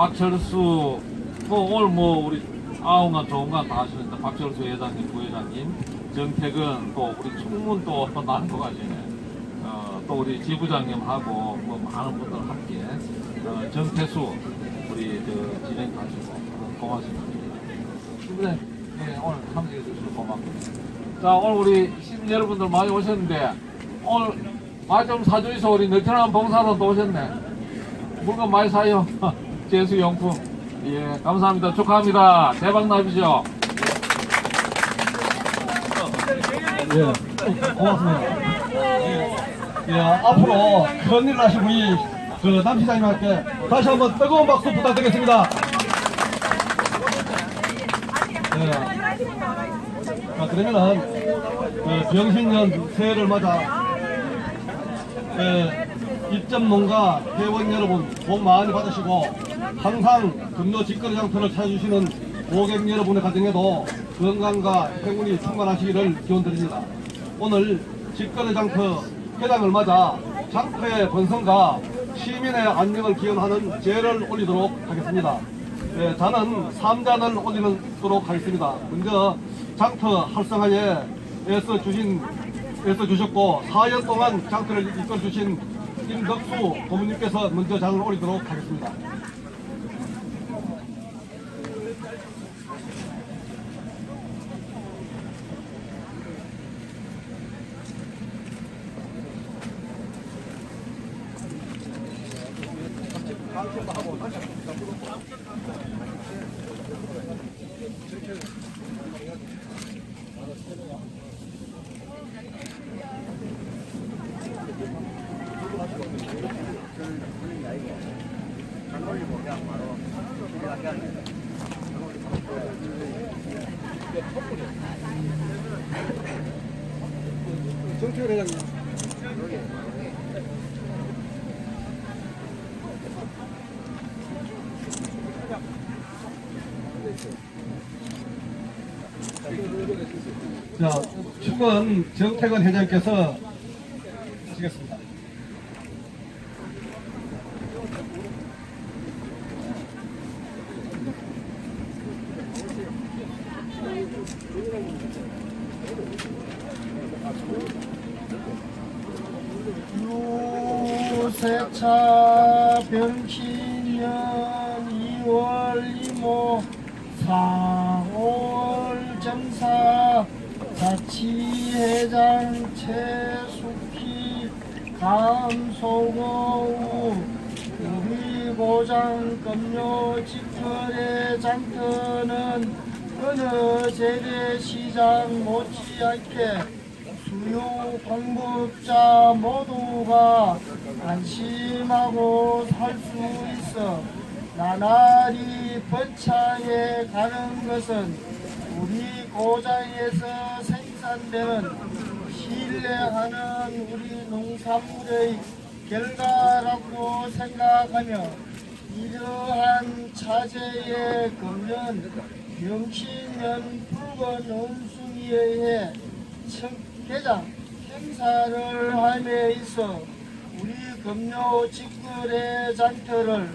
박철수 뭐 오늘 뭐 우리 아웅간 좋은간 다 하시는데 박철수 회장님 부회장님 정택은 또 우리 충문 또 거 가시네 어, 또 우리 지부장님하고 뭐 많은 분들 함께 어, 정태수 우리 저 진행 가시고 어, 고맙습니다. 그래 네, 오늘 참석해 주셔서 고맙습니다. 자 오늘 우리 시민 여러분들 많이 오셨는데 오늘 많이 좀 사주이소 우리 너트남 봉사단도 오셨네. 물건 많이 사요. 제수용품. 예, 감사합니다. 축하합니다. 대박 나십시오. 예, 고맙습니다. 예, 예, 앞으로 큰일 나신 우리 그 남시장님께 다시 한번 뜨거운 박수 부탁드리겠습니다. 예. 자, 그러면은 그 병신년 새해를 맞아 예, 입점농가 회원 여러분 복 많이 받으시고 항상 금요 직거래 장터를 찾아주시는 고객 여러분의 가정에도 건강과 행운이 충만하시기를 기원드립니다. 오늘 직거래 장터 회장을 맞아 장터의 번성과 시민의 안녕을 기원하는 제를 올리도록 하겠습니다. 예, 저는 3잔을 올리도록 하겠습니다. 먼저 장터 활성화에 애써 주신 애써 주셨고 4년 동안 장터를 이끌어 주신 임덕수 고모님께서 먼저 장을 올리도록 하겠습니다. 정태현 회장님. 자, 축은 정태근 회장께서 하시겠습니다. 유 세차 병신년 2월 이모 4월 정사 자치회장 최숙희 감소거우 우리 고장 금요 직거래 장터는 어느 재래시장 못지않게 수요 공급자 모두가 안심하고 살 수 있어 나날이 번창해 가는 것은 우리 고장에서 생산되는 신뢰하는 우리 농산물의 결과라고 생각하며 이러한 차제의 금년 명신년 붉은 원숭이에 의해 청, 개장 행사를 함에 있어 우리 금요 직거래 장터를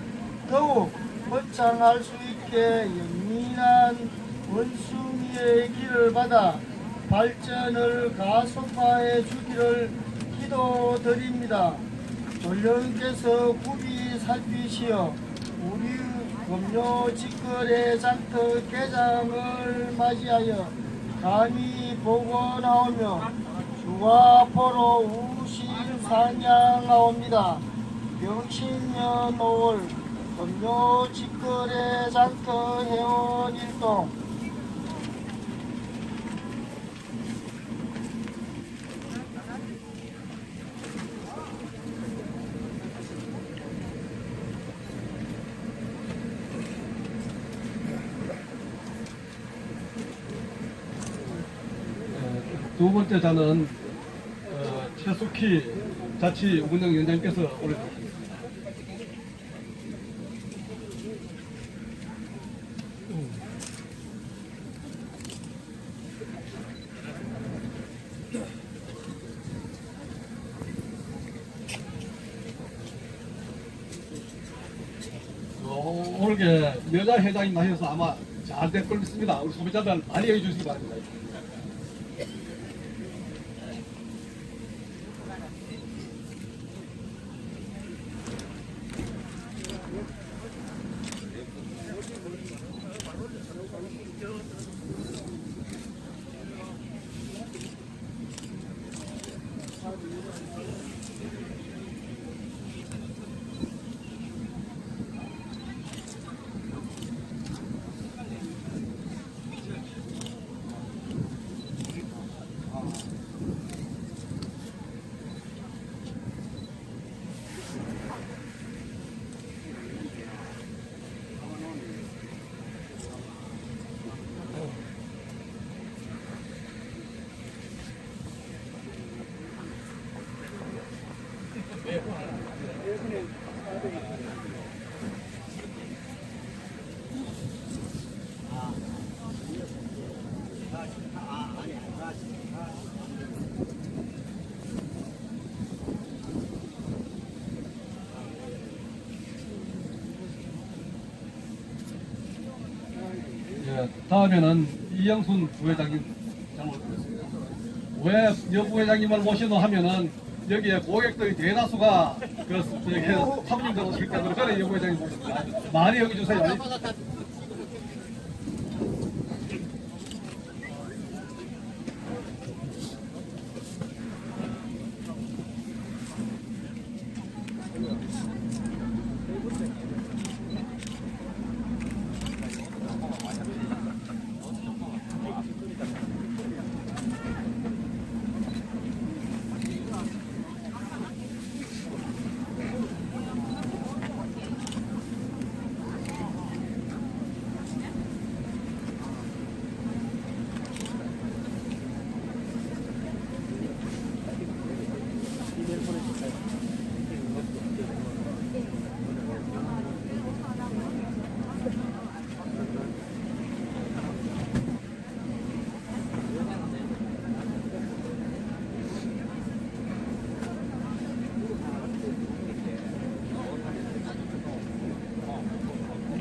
더욱 번창할 수 있게 영민한 원숭이의 길을 받아 발전을 가속화해 주기를 기도드립니다. 전령께서 굽이 살피시어 우리 금요 직거래 장터 개장을 맞이하여 감히 보고 나오며 주가 포로 우신 사냥하옵니다. 병신년 5월 금요 직거래 장터 회원 일동 어, 두 번째 자는 어, 최숙희 자치 올려주셨습니다. 어, 오늘 그게 여자 회장이 나셔서 아마 잘될걸 믿습니다. 우리 소비자들 많이 여기 주시기 바랍니다. 예, 다음에는 이영순 부회장님 잘못드렸습니다. 왜 여부회장님을 모시노 하면은 여기에 고객들이 대다수가 그 저기 사모님들 오실 때문에 저는 여부회장님 모십니다. 많이 여기 주세요.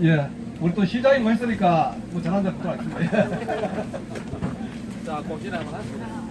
예, 우리 또 시장이 뭐 했으니까 뭐대 붙어 있습니다. 자, 고신 한번 하시죠.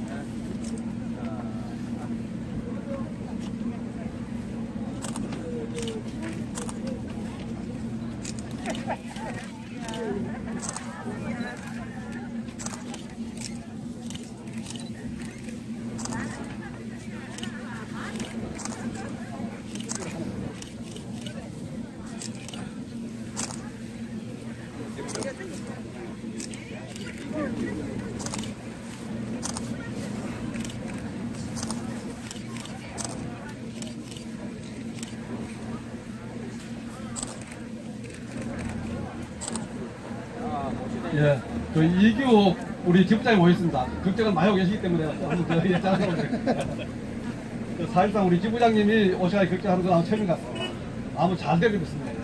예, 그 이규 우리 지부장이 모였습니다. 걱정을 많이 하고 계시기 때문에 한번 더 하겠습니다. 그 사실상 우리 지부장님이 오셔야 걱정하는 건 아무 것 같습니다. 아무 잘 되고 있습니다. 예.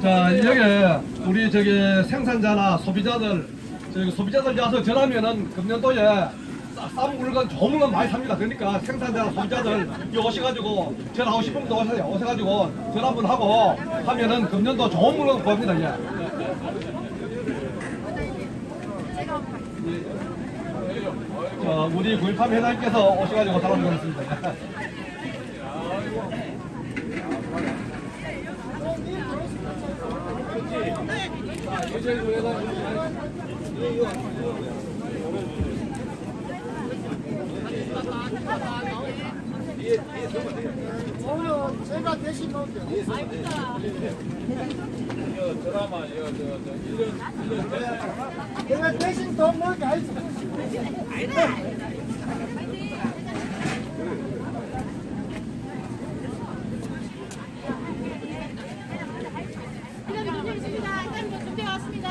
자, 여기 우리 저기 생산자나 소비자들, 저기 소비자들 와서 전하면은 금년도에 싸- 싼 물건, 좋은 물건 많이 삽니다. 그러니까 생산자나 소비자들 오셔가지고 전하고 싶은 분도. 오셔가지고 전화 한번 하고 하면은 금년도 좋은 물건 구합니다. 예. 자, 우리 구입함 회장님께서 오셔가지고 달아주겠습니다. 오늘 제가 대신 놓을게요. 드라마 이거 저 저 1년 내가 대신 돈 넣을게 알지? 기다리고 있습니다. 일단 준비 왔습니다.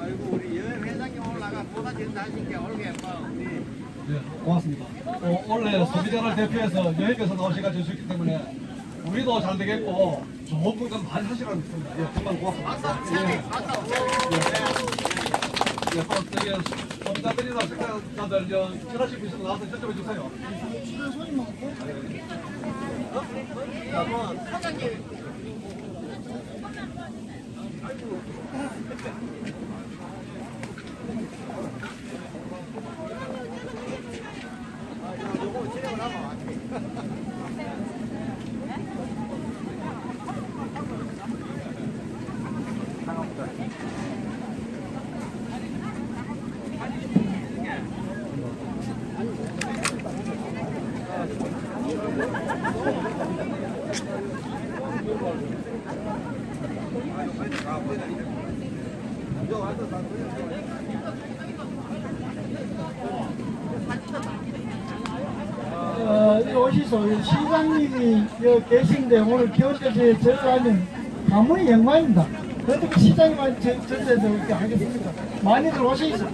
아이고 우리 여행 회장님 올라가 보다 진다니까 올게 뭐 우리 네, 고맙습니다. 어, 대표해서 여행에서 나오셔가지고 주셨기 때문에 우리도 잘 되겠고 좋은 분간 많이 하시라고 믿습니다. 예, 정말 고맙습니다. 예, 예, 또 저기 소비자들이나 생각자들 저 전화실 분들 나와서 여쭤봐 주세요. 今天我拉好啊，哈哈。 시장님이 여기 계신데 오늘 겨울철에 저하면 가문의 영광입니다. 어떻게 시장님한테 전대도 이렇게 하겠습니까? 많이들 오시소.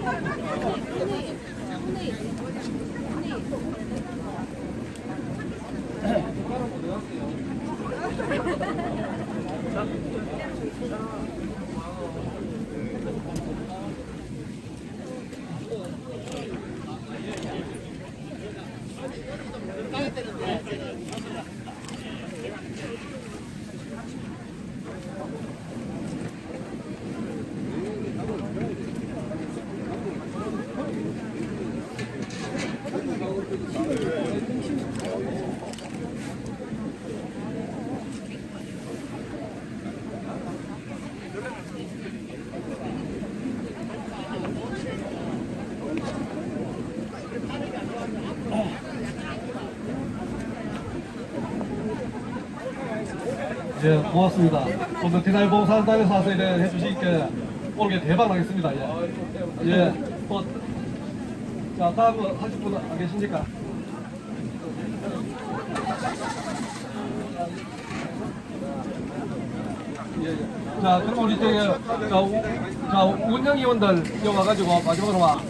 예, 고맙습니다. 오늘 디나이 봉사단에서 와서 이래 해주시니까 오늘 대박 나겠습니다. 예. 예. 또, 자, 다음 하실 분 안 계십니까? 예, 예. 자, 그럼 우리 저기, 자, 우, 자, 운영위원들 여기 와가지고 마지막으로 와.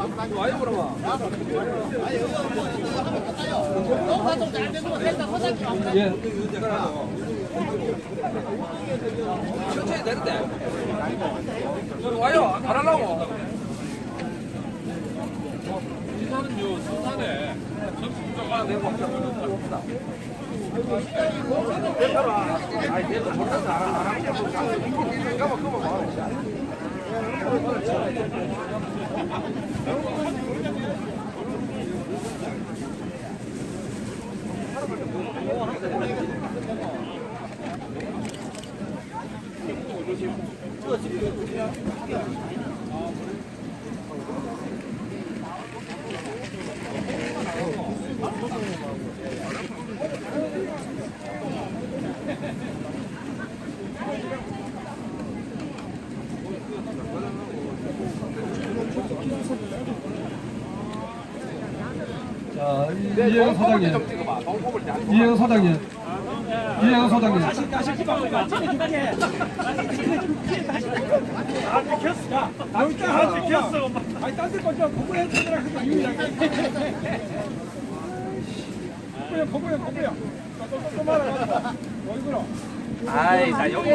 와요, 그러면. 예. 천천히. 여기 와요. 안 하려고. 부산은요 부산에 아, 내가 먹자. 아니, 그만 봐. 자, 이영 사장님. 이영 사장님. 이혜영 사장님. 아니 딴데 거저 거부해 주더라 그거 이유야. 거부해 거부해 거부해. 또또 말아. 어이구나. 아이 나 여기